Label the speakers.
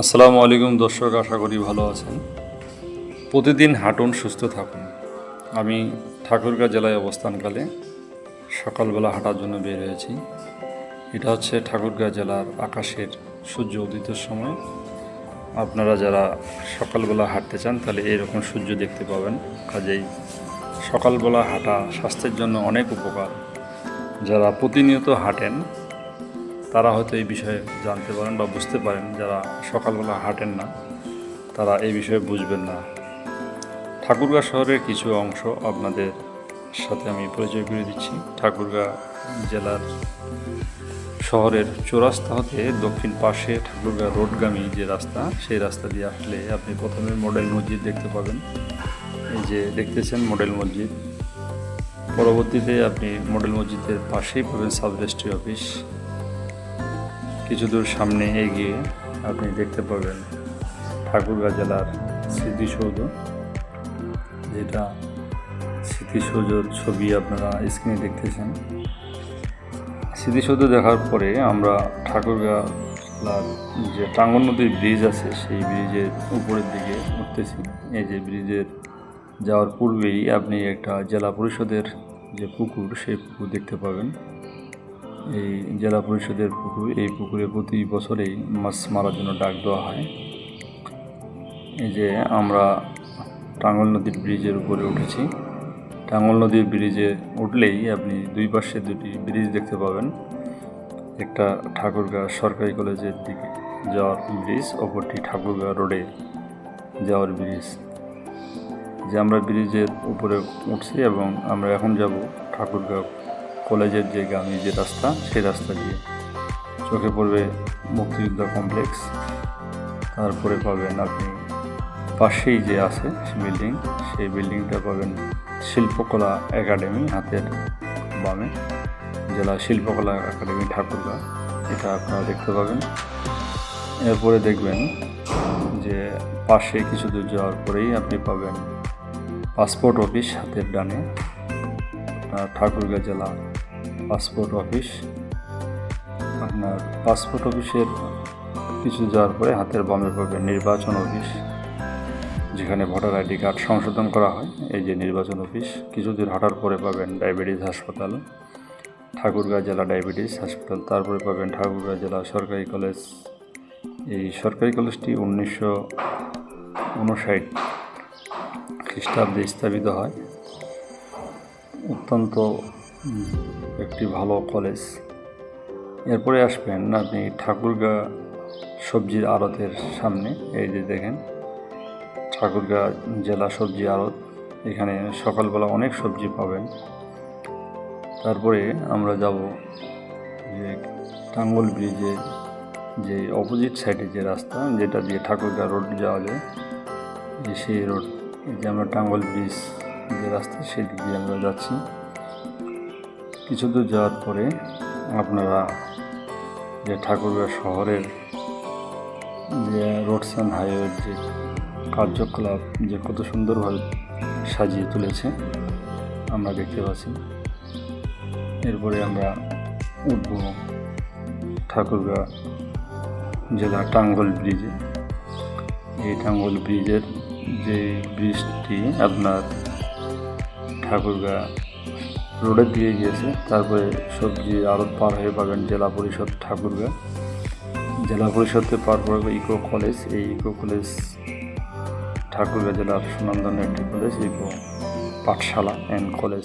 Speaker 1: আসসালামু আলাইকুম দর্শক, আশা করি ভালো আছেন। প্রতিদিন হাঁটুন, সুস্থ থাকুন। আমি ঠাকুরগাঁ জেলায় অবস্থানকালে সকালবেলা হাঁটার জন্য বের হয়েছি। এটা হচ্ছে ঠাকুরগাঁ জেলার আকাশের সূর্য উদিতের সময়। আপনারা যারা সকালবেলা হাঁটতে চান, তাহলে এরকম সূর্য দেখতে পাবেন। কাজেই সকালবেলা হাঁটা স্বাস্থ্যের জন্য অনেক উপকার। যারা প্রতিনিয়ত হাঁটেন তারা হয়তো এই বিষয়ে জানতে পারেন বা বুঝতে পারেন, যারা সকালবেলা হাঁটেন না, তারা এই বিষয়ে বুঝবেন না। ঠাকুরগাঁ শহরের কিছু অংশ আপনাদের সাথে আমি পরিচয় করে দিচ্ছি। ঠাকুরগাঁ জেলার শহরের চৌরাস্তা হতে দক্ষিণ পাশে ঠাকুরগাঁ রোডগামী যে রাস্তা, সেই রাস্তা দিয়ে আসলে আপনি প্রথমে মডেল মসজিদ দেখতে পাবেন। এই যে দেখতেছেন মডেল মসজিদ। পরবর্তীতে আপনি মডেল মসজিদের পাশেই পাবেন সাব রেজিস্ট্রি অফিস। কিছু দূর সামনে এগিয়ে আপনি দেখতে পাবেন ঠাকুরগাঁ জেলার স্মৃতিসৌধ, যেটা স্মৃতিসৌধর ছবি আপনারা স্ক্রিনে দেখতেছেন। স্মৃতিসৌধ দেখার পরে আমরা ঠাকুরগাঁ জেলার যে টাঙ্গন নদীর ব্রিজ আছে, সেই ব্রিজের উপরের দিকে উঠতেছি। এই যে ব্রিজের যাওয়ার পূর্বেই আপনি একটা জেলা পরিষদের যে পুকুর, সেই পুকুর দেখতে পাবেন। এই জেলা পরিষদের পুকুর, এই পুকুরে প্রতি বছরেই মাছ মারার জন্য ডাক দেওয়া হয়। এই যে আমরা টাঙ্গল নদীর ব্রিজের উপরে উঠেছি। টাঙ্গল নদীর ব্রিজে উঠলেই আপনি দুই পাশে দুটি ব্রিজ দেখতে পাবেন। একটা ঠাকুরগাঁ সরকারি কলেজের দিকে যাওয়ার ব্রিজ, অপরটি ঠাকুরগাঁ রোডে যাওয়ার ব্রিজ। যে আমরা ব্রিজের উপরে উঠছি এবং আমরা এখন যাব ঠাকুরগাঁও কলেজের যে গামী যে রাস্তা, সেই রাস্তা দিয়ে। চোখে পড়বে মুক্তিযোদ্ধা কমপ্লেক্স। তারপরে পাবেন আপনি পাশেই যে আছে বিল্ডিং, সেই বিল্ডিংটা পাবেন শিল্পকলা একাডেমি হাতের বামে, জেলা শিল্পকলা একাডেমি ঠাকুরগাঁ। এটা আপনারা দেখতে পাবেন। এরপরে দেখবেন যে পাশে কিছু দূর যাওয়ার পরেই আপনি পাবেন পাসপোর্ট অফিস হাতের ডানে। ঠাকুরগাঁ জেলা পাসপোর্ট অফিস। আপনার পাসপোর্ট অফিসের কিছু যাওয়ার পরে হাতের বামে পাবেন নির্বাচন অফিস, যেখানে ভোটার আইডি কার্ড সংশোধন করা হয়। এই যে নির্বাচন অফিস কিছু দূর হাঁটার পরে পাবেন ডায়াবেটিস হাসপাতাল, ঠাকুরগাঁ জেলা ডায়াবেটিস হাসপাতাল, তারপরে পাবেন ঠাকুরগাঁ জেলা সরকারি কলেজ। এই সরকারি কলেজটি উনিশশো উনষাট খ্রিস্টাব্দে স্থাপিত হয়। অত্যন্ত একটি ভালো কলেজ এরপরে আসবেন আপনি ঠাকুরগাঁ সবজির আড়তের সামনে, এই যে দেখেন, ঠাকুরগাঁ জেলা সবজি আড়ত। এখানে সকালবেলা অনেক সবজি পাবেন। তারপরে আমরা যাব যে টাঙ্গল ব্রিজে যে অপোজিট সাইডে যে রাস্তা, যেটা দিয়ে ঠাকুরগাঁ রোড যাওয়া যায় সেই রোড যে আমরা টাঙ্গল ব্রিজ যে রাস্তা, সেদিক দিয়ে আমরা যাচ্ছি। কিছু দূর যাওয়ার পরে আপনারা যে ঠাকুরগাঁ শহরের যে রোডস অ্যান্ড হাইওয়ের যে কার্যকলাপ, যে কত সুন্দরভাবে সাজিয়ে তুলেছে, আমরা দেখতে পাচ্ছি। এরপরে আমরা উঠব ঠাকুরগাঁ জেলা টাঙ্গল ব্রিজে। এই টাঙ্গল ব্রিজের যে ব্রিজটি আপনার ঠাকুরগাঁ রোডের দিয়ে গিয়েছে। তারপরে সবজি আড়ত পার হয়ে পাবেন জেলা পরিষদ ঠাকুরগা। জেলা পরিষদে পার পড়বে ইকো কলেজ। এই ইকো কলেজ ঠাকুরগা জেলার সুনামধন্য একটি কলেজ, ইকো পাঠশালা অ্যান্ড কলেজ